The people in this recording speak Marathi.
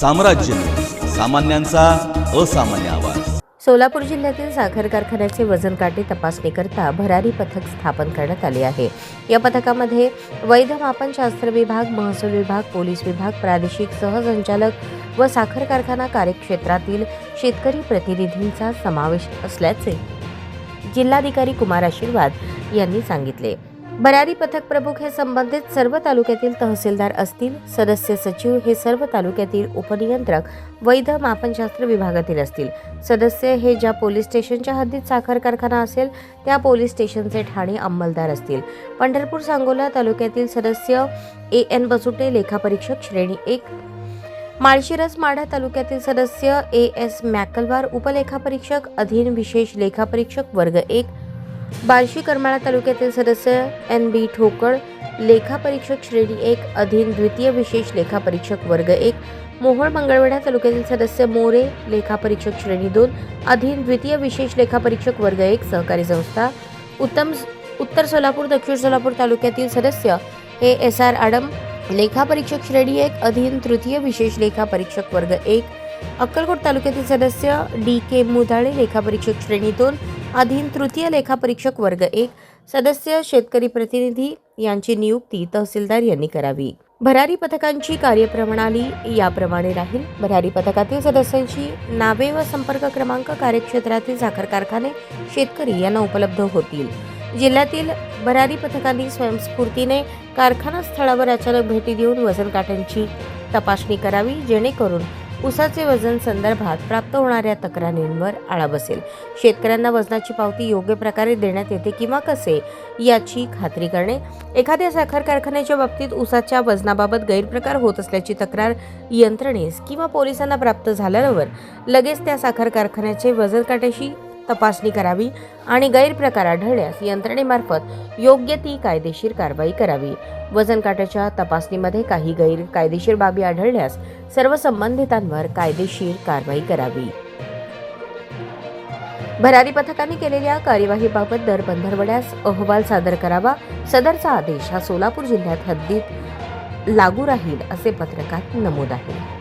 साम्राज्य सामान्यांचा असामान्य आवाज. सोलापूर जिल्ह्यातील साखर कारखान्याचे वजन काटे तपासणी करता भरारी पथक स्थापन करण्यात आले आहे. या पथकामध्ये वैध मापनशास्त्र विभाग महसूल विभाग पोलीस विभाग प्रादेशिक सहसंचालक व साखर कारखाना कार्यक्षेत्रातील शेतकरी प्रतिनिधींचा समावेश असल्याचे जिल्हाधिकारी कुमार आशीर्वाद यांनी सांगितले. भरारी पथक प्रमुख हे संबंधित सर्व तालुक्यातील तहसीलदार असतील सदस्य सचिव हे सर्व तालुक्यातील उपनियंत्रक वैध मापनशास्त्र विभागातील असतील. सदस्य हे ज्या पोलीस स्टेशनच्या हद्दीत साखर कारखाना असेल त्या पोलीस स्टेशनचे ठाणे अंमलदार असतील. पंढरपूर सांगोला तालुक्यातील सदस्य ए. एन. बसुटे लेखापरीक्षक श्रेणी एक. माळशिरस माढा तालुक्यातील सदस्य ए. एस. मॅकलवार उपलेखापरीक्षक अधीन विशेष लेखापरीक्षक वर्ग एक. बार्शी करमाळा तालुक्यातील सदस्य एन बी ठोकळ लेखापरीक्षक श्रेणी एक अधीन द्वितीय विशेष लेखापरीक्षक वर्ग एक मोहोळ मंगळवेढा तालुक्यातील सदस्य मोरे लेखापरीक्षक श्रेणी दोन अधीन द्वितीय विशेष लेखापरीक्षक वर्ग एक सहकारी संस्था. उत्तम उत्तर सोलापूर दक्षिण सोलापूर तालुक्यातील सदस्य हे एस आर आडम लेखापरीक्षक श्रेणी एक अधीन तृतीय विशेष लेखापरीक्षक वर्ग एक. अक्कलकोट तालुक्यातील सदस्य डी के मुधाळे लेखापरीक्षक श्रेणी दोन अधीन तृतीय लेखापरीक्षक वर्ग एक सदस्य शेतकरी प्रतिनिधी यांची नियुक्ती तहसीलदार यांनी करावी. भरारी पथकांची कार्यप्रणाली याप्रमाणे राहील. भरारी पथकातील सदस्यांची नावे व संपर्क क्रमांक कार्यक्षेत्रातील साखर कारखाने शेतकरी यांना उपलब्ध होतील. जिल्ह्यातील भरारी पथकांनी स्वयंस्फूर्तीने कारखाना स्थळावर अचानक भेटी देऊन वजन काट्यांची तपासणी करावी जेणेकरून ऊसाचे वजन संदर्भात प्राप्त होणाऱ्या तक्रारींवर आळा बसेल. शेतकऱ्यांना वजनाची पावती योग्य प्रकारे देण्यात येते किंवा कसे याची खात्री करणे. एखाद्या साखर कारखान्याच्या बाबतीत ऊसाच्या वजनाबाबत गैरप्रकार होत असल्याची तक्रार यंत्रणेस किंवा पोलिसांना प्राप्त झाल्यावर लगेच त्या साखर कारखान्याचे वजन काट्याशी तपासणी करावी आणि गैरप्रकार आढळल्यास यंत्रणेमार्फत योग्य ती कायदेशीर कारवाई करावी. वजन काट्याच्या तपासणीमध्ये काही गैर कायदेशीर बाबी आढळल्यास सर्व संबंधितांवर कायदेशीर कारवाई करावी. भरारी पथकाने केलेल्या कार्यवाहीबाबत दर पंधरवड्यास अहवाल सादर करावा सदरचा आदेश हा सोलापूर जिल्ह्यात हद्दीत लागू राहील असे पत्रकात नमूद आहे.